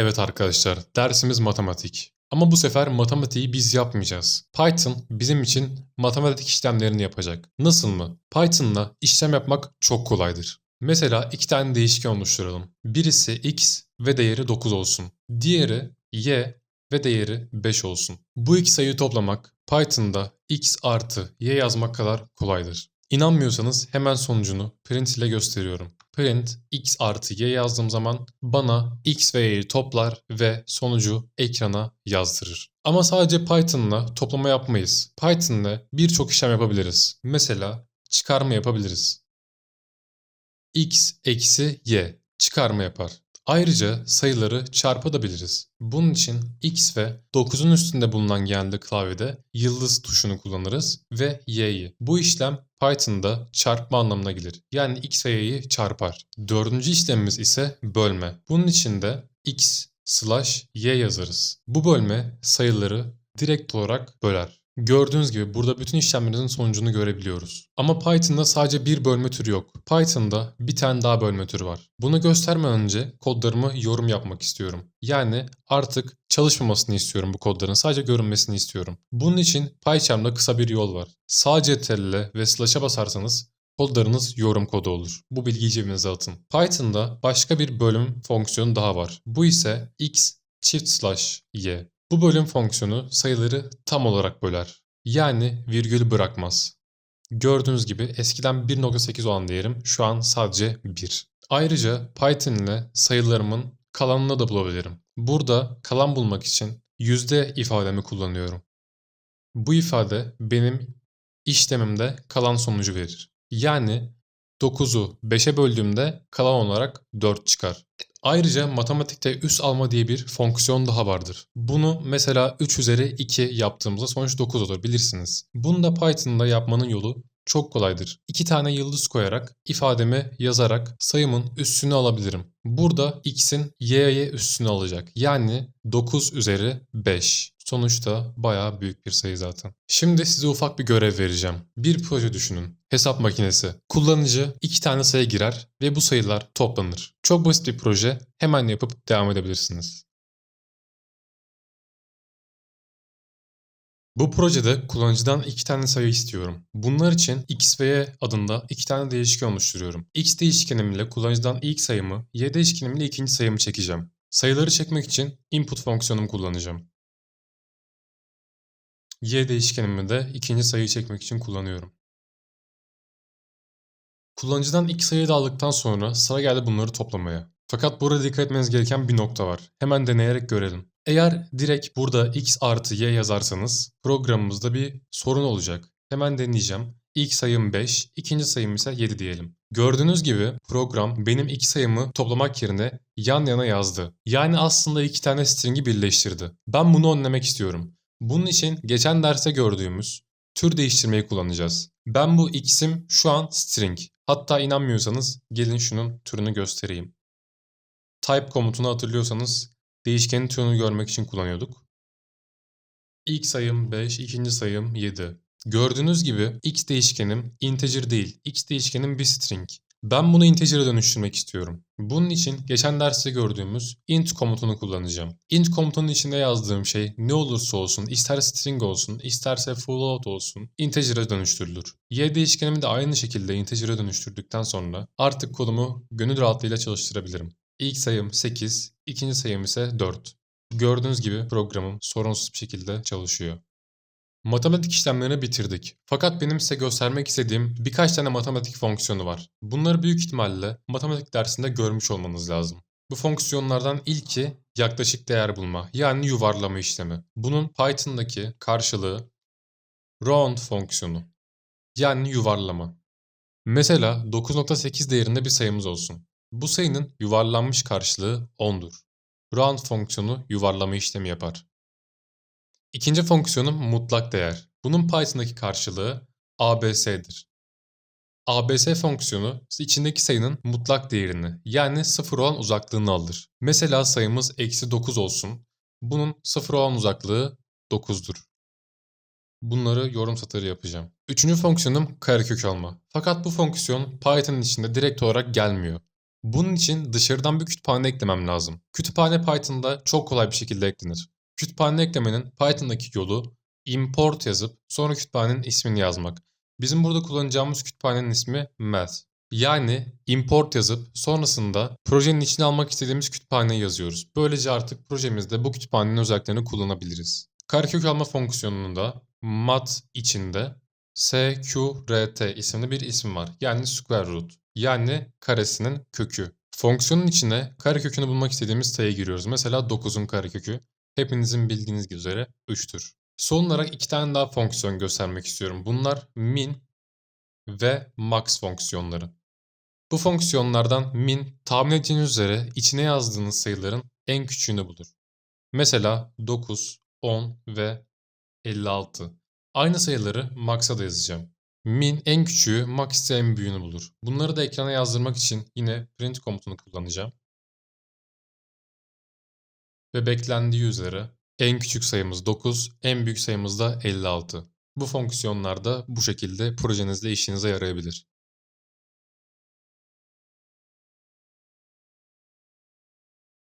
Evet arkadaşlar, dersimiz matematik. Ama bu sefer matematiği biz yapmayacağız. Python bizim için matematik işlemlerini yapacak. Nasıl mı? Python'la işlem yapmak çok kolaydır. Mesela iki tane değişken oluşturalım. Birisi x ve değeri 9 olsun. Diğeri y ve değeri 5 olsun. Bu iki sayıyı toplamak Python'da x artı y yazmak kadar kolaydır. İnanmıyorsanız hemen sonucunu print ile gösteriyorum. Print x artı y yazdığım zaman bana x ve y'yi toplar ve sonucu ekrana yazdırır. Ama sadece Python'la toplama yapmayız. Python'la birçok işlem yapabiliriz. Mesela çıkarma yapabiliriz. x eksi y çıkarma yapar. Ayrıca sayıları çarpabiliriz. Bunun için x ve 9'un üstünde bulunan genelde klavyede yıldız tuşunu kullanırız ve y'yi. Bu işlem Python'da çarpma anlamına gelir. Yani x ve y'yi çarpar. Dördüncü işlemimiz ise bölme. Bunun için de x slash y yazarız. Bu bölme sayıları direkt olarak böler. Gördüğünüz gibi burada bütün işlemlerimizin sonucunu görebiliyoruz. Ama Python'da sadece bir bölme türü yok. Python'da bir tane daha bölme türü var. Bunu göstermeden önce kodlarımı yorum yapmak istiyorum. Yani artık çalışmamasını istiyorum bu kodların. Sadece görünmesini istiyorum. Bunun için PyCharm'da kısa bir yol var. Sağ CTRL'e ve slash'a basarsanız kodlarınız yorum kodu olur. Bu bilgiyi cebinize atın. Python'da başka bir bölüm fonksiyonu daha var. Bu ise x çift slash y. Bu bölüm fonksiyonu sayıları tam olarak böler. Yani virgül bırakmaz. Gördüğünüz gibi eskiden 1.8 olan değerim şu an sadece 1. Ayrıca Python ile sayılarımın kalanını da bulabilirim. Burada kalan bulmak için yüzde ifademi kullanıyorum. Bu ifade benim işlemimde kalan sonucu verir. Yani 9'u 5'e böldüğümde kalan olarak 4 çıkar. Ayrıca matematikte üs alma diye bir fonksiyon daha vardır. Bunu mesela 3 üzeri 2 yaptığımızda sonuç 9 olur bilirsiniz. Bunu da Python'da yapmanın yolu çok kolaydır. İki tane yıldız koyarak ifademi yazarak sayımın üstünü alabilirim. Burada x'in y'ye üstünü alacak. Yani 9 üzeri 5. Sonuçta bayağı büyük bir sayı zaten. Şimdi size ufak bir görev vereceğim. Bir proje düşünün. Hesap makinesi. Kullanıcı iki tane sayı girer ve bu sayılar toplanır. Çok basit bir proje. Hemen yapıp devam edebilirsiniz. Bu projede kullanıcıdan iki tane sayı istiyorum. Bunlar için x ve y adında iki tane değişken oluşturuyorum. x değişkenim ile kullanıcıdan ilk sayımı, y değişkenim ile ikinci sayımı çekeceğim. Sayıları çekmek için input fonksiyonumu kullanacağım. Y değişkenimi de ikinci sayıyı çekmek için kullanıyorum. Kullanıcıdan ilk sayıyı da aldıktan sonra sıra geldi bunları toplamaya. Fakat burada dikkat etmeniz gereken bir nokta var. Hemen deneyerek görelim. Eğer direkt burada x artı y yazarsanız programımızda bir sorun olacak. Hemen deneyeceğim. İlk sayım 5, ikinci sayım ise 7 diyelim. Gördüğünüz gibi program benim iki sayımı toplamak yerine yan yana yazdı. Yani aslında iki tane string'i birleştirdi. Ben bunu önlemek istiyorum. Bunun için geçen derste gördüğümüz tür değiştirmeyi kullanacağız. Ben bu x'im şu an string. Hatta inanmıyorsanız gelin şunun türünü göstereyim. Type komutunu hatırlıyorsanız değişkenin türünü görmek için kullanıyorduk. İlk sayım 5, ikinci sayım 7. Gördüğünüz gibi x değişkenim integer değil, x değişkenim bir string. Ben bunu integer'e dönüştürmek istiyorum. Bunun için geçen derste gördüğümüz int komutunu kullanacağım. Int komutunun içinde yazdığım şey ne olursa olsun, ister string olsun, isterse float olsun, integer'e dönüştürülür. Y değişkenimi de aynı şekilde integer'e dönüştürdükten sonra artık kodumu gönül rahatlığıyla çalıştırabilirim. İlk sayım 8, ikinci sayım ise 4. Gördüğünüz gibi programım sorunsuz bir şekilde çalışıyor. Matematik işlemlerini bitirdik. Fakat benim size göstermek istediğim birkaç tane matematik fonksiyonu var. Bunları büyük ihtimalle matematik dersinde görmüş olmanız lazım. Bu fonksiyonlardan ilki yaklaşık değer bulma yani yuvarlama işlemi. Bunun Python'daki karşılığı round fonksiyonu yani yuvarlama. Mesela 9.8 değerinde bir sayımız olsun. Bu sayının yuvarlanmış karşılığı 10'dur. Round fonksiyonu yuvarlama işlemi yapar. İkinci fonksiyonum mutlak değer. Bunun Python'daki karşılığı ABS'dir. ABS fonksiyonu içindeki sayının mutlak değerini yani 0 olan uzaklığını alır. Mesela sayımız eksi 9 olsun. Bunun 0 olan uzaklığı 9'dur. Bunları yorum satırı yapacağım. Üçüncü fonksiyonum karekök alma. Fakat bu fonksiyon Python'ın içinde direkt olarak gelmiyor. Bunun için dışarıdan bir kütüphane eklemem lazım. Kütüphane Python'da çok kolay bir şekilde eklenir. Kütüphane eklemenin Python'daki yolu import yazıp sonra kütüphanenin ismini yazmak. Bizim burada kullanacağımız kütüphanenin ismi math. Yani import yazıp sonrasında projenin içine almak istediğimiz kütüphaneyi yazıyoruz. Böylece artık projemizde bu kütüphanenin özelliklerini kullanabiliriz. Karekök alma fonksiyonunda mat içinde sqrt isimli bir isim var. Yani square root. Yani karesinin kökü. Fonksiyonun içine karekökünü bulmak istediğimiz sayı giriyoruz. Mesela 9'un karekökü hepinizin bildiğiniz üzere 3'tür. Son olarak iki tane daha fonksiyon göstermek istiyorum. Bunlar min ve max fonksiyonları. Bu fonksiyonlardan min tahmin edeceğiniz üzere içine yazdığınız sayıların en küçüğünü bulur. Mesela 9, 10 ve 56. Aynı sayıları max'a da yazacağım. Min en küçüğü, max ise en büyüğünü bulur. Bunları da ekrana yazdırmak için yine print komutunu kullanacağım. Ve beklendiği üzere en küçük sayımız 9, en büyük sayımız da 56. Bu fonksiyonlar da bu şekilde projenizde işinize yarayabilir.